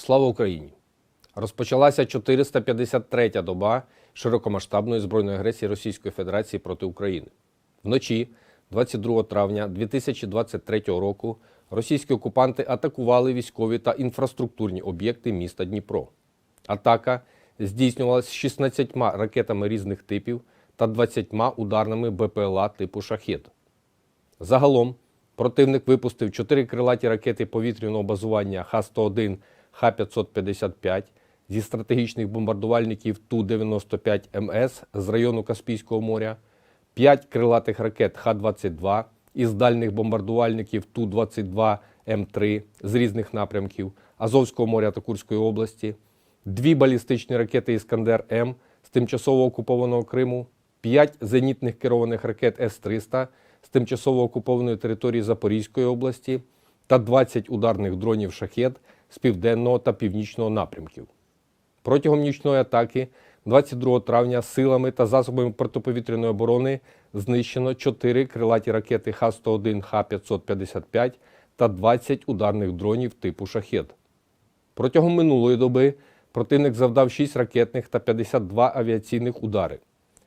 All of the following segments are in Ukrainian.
Слава Україні! Розпочалася 453-я доба широкомасштабної збройної агресії Російської Федерації проти України. Вночі, 22 травня 2023 року, російські окупанти атакували військові та інфраструктурні об'єкти міста Дніпро. Атака здійснювалася 16 ракетами різних типів та 20 ударними БПЛА типу «Шахет». Загалом противник випустив чотири крилаті ракети повітряного базування Х-101, Х-555 зі стратегічних бомбардувальників Ту-95МС з району Каспійського моря, п'ять крилатих ракет Х-22 із дальних бомбардувальників Ту-22М3 з різних напрямків Азовського моря та Курської області, дві балістичні ракети Іскандер-М з тимчасово окупованого Криму, п'ять зенітних керованих ракет С-300 з тимчасово окупованої території Запорізької області та 20 ударних дронів шахет з південного та північного напрямків. Протягом нічної атаки 22 травня силами та засобами протиповітряної оборони знищено 4 крилаті ракети Х-101, Х-555 та 20 ударних дронів типу шахет. Протягом минулої доби противник завдав 6 ракетних та 52 авіаційних удари.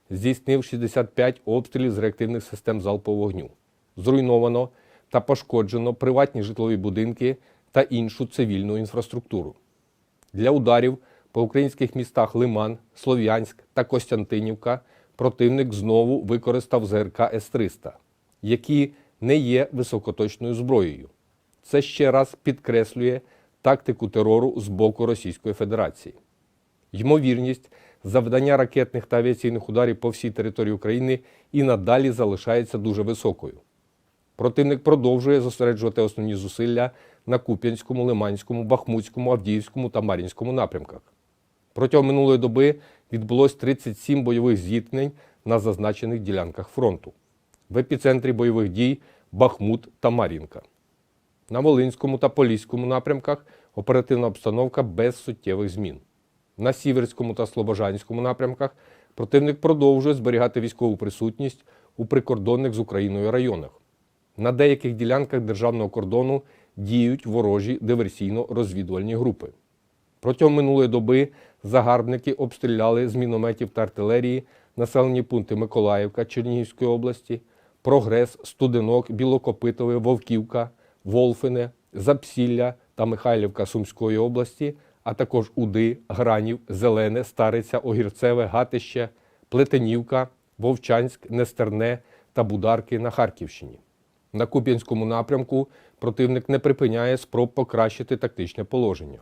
Здійснив 65 обстрілів з реактивних систем залпового вогню. Зруйновано та пошкоджено приватні житлові будинки та іншу цивільну інфраструктуру. Для ударів по українських містах Лиман, Слов'янськ та Костянтинівка противник знову використав ЗРК С-300, які не є високоточною зброєю. Це ще раз підкреслює тактику терору з боку Російської Федерації. Ймовірність завдання ракетних та авіаційних ударів по всій території України і надалі залишається дуже високою. Противник продовжує зосереджувати основні зусилля на Куп'янському, Лиманському, Бахмутському, Авдіївському та Мар'їнському напрямках. Протягом минулої доби відбулось 37 бойових зіткнень на зазначених ділянках фронту. В епіцентрі бойових дій Бахмут та Мар'їнка. На Волинському та Поліському напрямках оперативна обстановка без суттєвих змін. На Сіверському та Слобожанському напрямках противник продовжує зберігати військову присутність у прикордонних з Україною районах. На деяких ділянках державного кордону діють ворожі диверсійно-розвідувальні групи. Протягом минулої доби загарбники обстріляли з мінометів та артилерії населені пункти Миколаївка Чернігівської області, Прогрес, Студенок, Білокопитове, Вовківка, Волфине, Запсілля та Михайлівка Сумської області, а також Уди, Гранів, Зелене, Стариця, Огірцеве, Гатище, Плетенівка, Вовчанськ, Нестерне та Бударки на Харківщині. На Куп'янському напрямку противник не припиняє спроб покращити тактичне положення.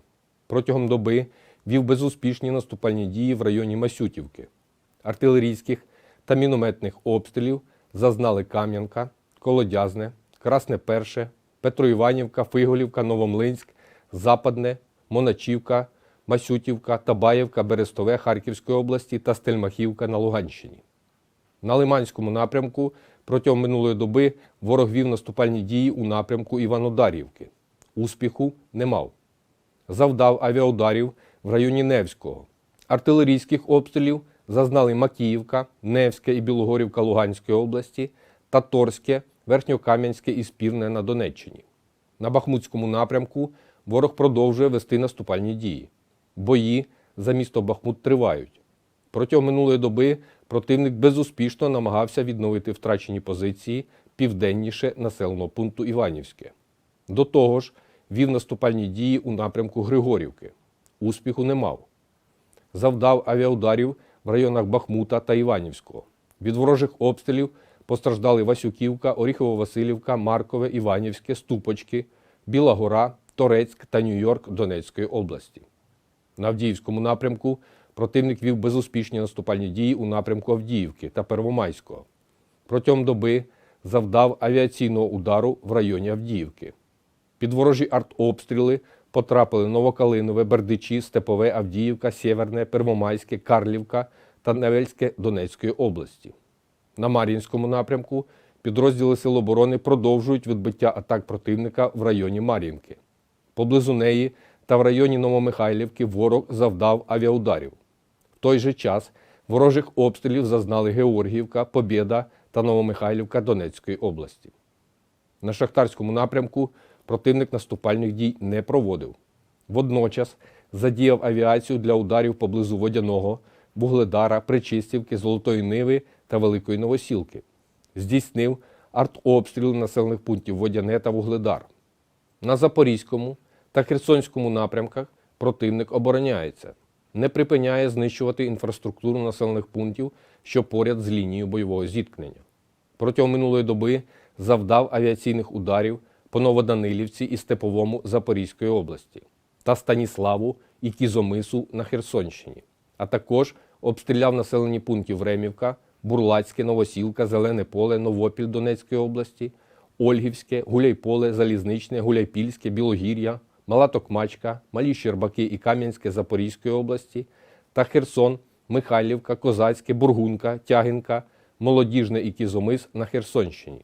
Протягом доби вів безуспішні наступальні дії в районі Масютівки. Артилерійських та мінометних обстрілів зазнали Кам'янка, Колодязне, Красне Перше, Петроіванівка, Фиголівка, Новомлинськ, Западне, Моначівка, Масютівка, Табаєвка, Берестове Харківської області та Стельмахівка на Луганщині. На Лиманському напрямку протягом минулої доби ворог вів наступальні дії у напрямку Іванодарівки. Успіху не мав. Завдав авіаударів в районі Невського. Артилерійських обстрілів зазнали Макіївка, Невське і Білогорівка Луганської області та Торське, Верхньокам'янське і Спірне на Донеччині. На Бахмутському напрямку ворог продовжує вести наступальні дії. Бої за місто Бахмут тривають. Протягом минулої доби противник безуспішно намагався відновити втрачені позиції південніше населеного пункту Іванівське. До того ж, вів наступальні дії у напрямку Григорівки. Успіху не мав. Завдав авіаударів в районах Бахмута та Іванівського. Від ворожих обстрілів постраждали Васюківка, Оріхово-Василівка, Маркове, Іванівське, Ступочки, Біла Гора, Торецьк та Нью-Йорк Донецької області. На Авдіївському напрямку противник вів безуспішні наступальні дії у напрямку Авдіївки та Первомайського. Протягом доби завдав авіаційного удару в районі Авдіївки. Під ворожі артобстріли потрапили Новокалинове, Бердичі, Степове, Авдіївка, Сєверне, Первомайське, Карлівка та Невельське Донецької області. На Мар'їнському напрямку підрозділи Сил оборони продовжують відбиття атак противника в районі Мар'їнки. Поблизу неї та в районі Новомихайлівки ворог завдав авіаударів. Той же час ворожих обстрілів зазнали Георгіївка, Побєда та Новомихайлівка Донецької області. На Шахтарському напрямку противник наступальних дій не проводив. Водночас задіяв авіацію для ударів поблизу Водяного, Вугледара, Причистівки, Золотої Ниви та Великої Новосілки. Здійснив артобстріли населених пунктів Водяне та Вугледар. На Запорізькому та Херсонському напрямках противник обороняється, не припиняє знищувати інфраструктуру населених пунктів, що поряд з лінією бойового зіткнення. Протягом минулої доби завдав авіаційних ударів по Новоданилівці і Степовому Запорізької області та Станіславу і Кізомису на Херсонщині, а також обстріляв населені пункти Времівка, Бурлацьке, Новосілка, Зелене поле, Новопіль Донецької області, Ольгівське, Гуляйполе, Залізничне, Гуляйпільське, Білогір'я, Мала Токмачка, Малі Щербаки і Кам'янське Запорізької області та Херсон, Михайлівка, Козацьке, Бургунка, Тягінка, Молодіжне і Кізомис на Херсонщині.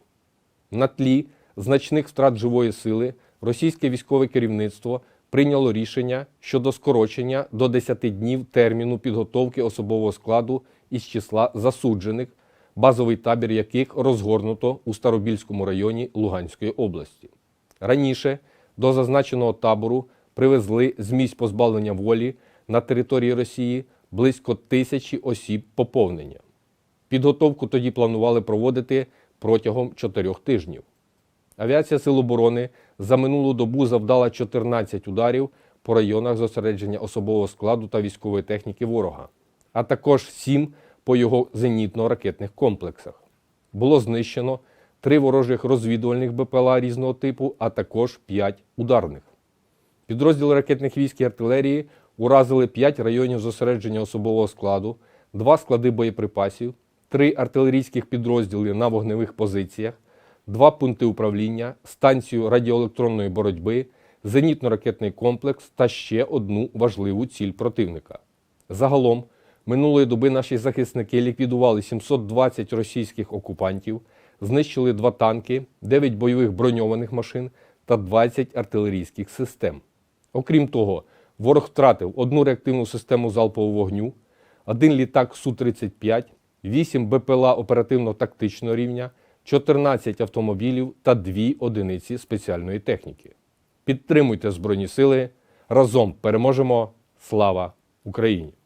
На тлі значних втрат живої сили російське військове керівництво прийняло рішення щодо скорочення до 10 днів терміну підготовки особового складу із числа засуджених, базовий табір яких розгорнуто у Старобільському районі Луганської області. Раніше до зазначеного табору привезли з місць позбавлення волі на території Росії близько тисячі осіб поповнення. Підготовку тоді планували проводити протягом чотирьох тижнів. Авіація Сил оборони за минулу добу завдала 14 ударів по районах зосередження особового складу та військової техніки ворога, а також 7 по його зенітно-ракетних комплексах. Було знищено 3 ворожих розвідувальних БПЛА різного типу, а також 5 ударних. Підрозділи ракетних військ і артилерії уразили 5 районів зосередження особового складу, 2 склади боєприпасів, 3 артилерійських підрозділи на вогневих позиціях, 2 пункти управління, станцію радіоелектронної боротьби, зенітно-ракетний комплекс та ще одну важливу ціль противника. Загалом минулої доби наші захисники ліквідували 720 російських окупантів, знищили 2 танки, 9 бойових броньованих машин та 20 артилерійських систем. Окрім того, ворог втратив одну реактивну систему залпового вогню, один літак Су-35, 8 БПЛА оперативно-тактичного рівня, 14 автомобілів та 2 одиниці спеціальної техніки. Підтримуйте Збройні Сили. Разом переможемо! Слава Україні!